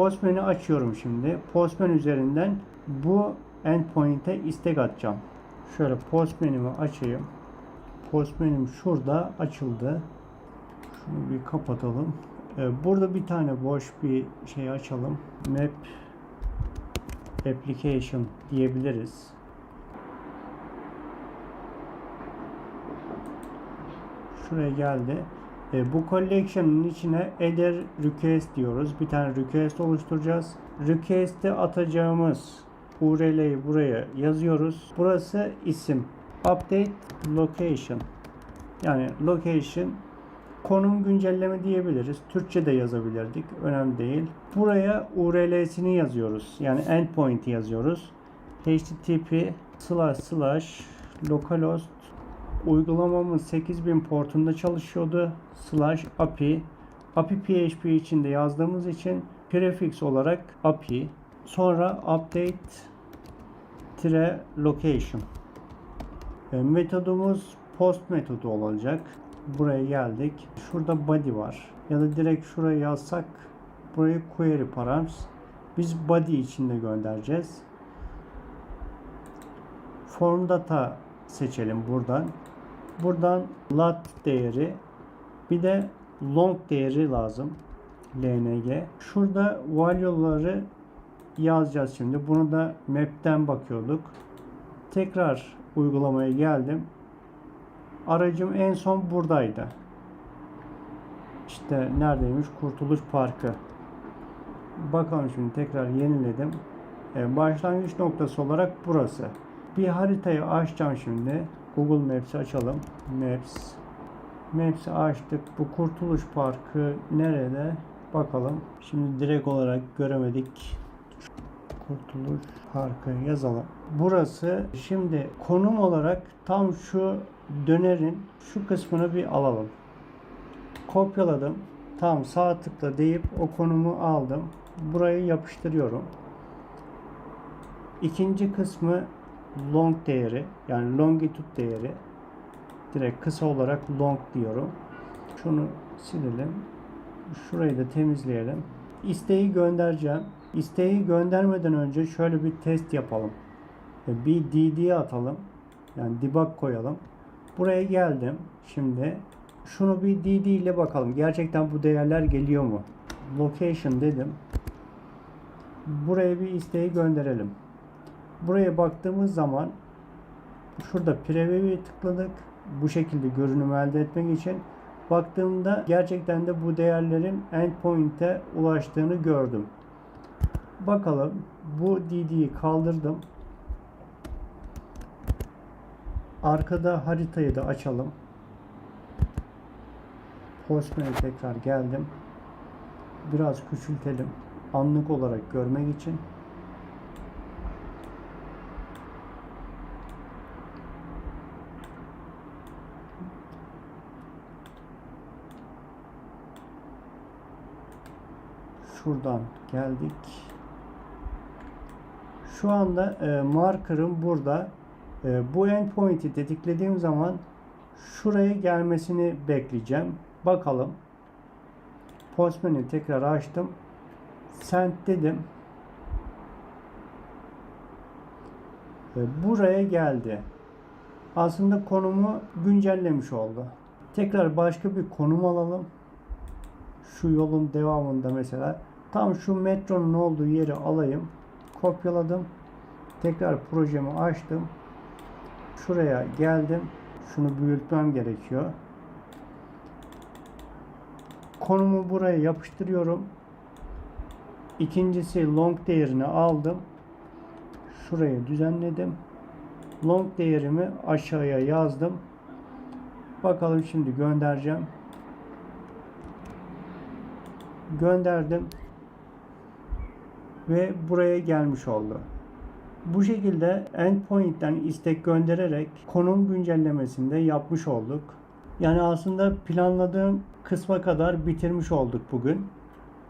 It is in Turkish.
Postman'i açıyorum şimdi. Postman üzerinden bu endpoint'e istek atacağım. Şöyle Postman'imi açayım. Postman'im şurada açıldı. Şunu bir kapatalım. Ee, Burada bir tane boş bir şey açalım. Map application diyebiliriz. Şuraya geldi. E, bu collection'ın içine eder request diyoruz. Bir tane request oluşturacağız. Request'e atacağımız URL'yi buraya yazıyoruz. Burası isim. Update location. Yani location konum güncelleme diyebiliriz. Türkçe de yazabilirdik. Önemli değil. Buraya URL'sini yazıyoruz. Yani endpoint'i yazıyoruz. http slash slash localhost uygulamamız 8000 portunda çalışıyordu. Slash API. API PHP içinde yazdığımız için prefix olarak API. Sonra update tire location. E, Metodumuz post metodu olacak. Buraya geldik. Şurada body var. Ya da direkt şuraya yazsak burayı query params. Biz body içinde göndereceğiz. Form data seçelim buradan. Buradan lat değeri bir de long değeri lazım. LNG. Şurada value'ları yazacağız şimdi. Bunu da map'ten bakıyorduk. Tekrar uygulamaya geldim. Aracım en son buradaydı. İşte neredeymiş? Kurtuluş Parkı. Bakalım şimdi tekrar yeniledim. E, başlangıç noktası olarak burası. Bir haritayı açacağım şimdi. Google Maps'i açalım. Maps. Maps'i açtık. Bu Kurtuluş Parkı nerede? Bakalım. Şimdi direkt olarak göremedik. Kurtuluş Parkı yazalım. Burası şimdi konum olarak tam şu dönerin şu kısmını bir alalım. Kopyaladım. Tam sağ tıkla deyip o konumu aldım. Burayı yapıştırıyorum. İkinci kısmı long değeri yani longitude değeri direkt kısa olarak long diyorum. Şunu silelim. Şurayı da temizleyelim. İsteği göndereceğim. İsteği göndermeden önce şöyle bir test yapalım. Bir DD atalım. Yani debug koyalım. Buraya geldim. Şimdi şunu bir DD ile bakalım. Gerçekten bu değerler geliyor mu? Location dedim. Buraya bir isteği gönderelim. Buraya baktığımız zaman şurada preview'e tıkladık. Bu şekilde görünüm elde etmek için baktığımda gerçekten de bu değerlerin endpoint'e ulaştığını gördüm. Bakalım bu DD'yi kaldırdım. Arkada haritayı da açalım. Postman'e tekrar geldim. Biraz küçültelim. Anlık olarak görmek için. Şuradan geldik. Şu anda e, marker'ım burada. E, bu endpoint'i tetiklediğim zaman şuraya gelmesini bekleyeceğim. Bakalım. Postman'i tekrar açtım. Send dedim. E, buraya geldi. Aslında konumu güncellemiş oldu. Tekrar başka bir konum alalım. Şu yolun devamında mesela tam şu metronun olduğu yeri alayım. Kopyaladım. Tekrar projemi açtım. Şuraya geldim. Şunu büyütmem gerekiyor. Konumu buraya yapıştırıyorum. İkincisi long değerini aldım. Şuraya düzenledim. Long değerimi aşağıya yazdım. Bakalım şimdi göndereceğim. Gönderdim. Ve buraya gelmiş oldu. Bu şekilde endpoint'ten istek göndererek konum güncellemesini de yapmış olduk. Yani aslında planladığım kısma kadar bitirmiş olduk bugün.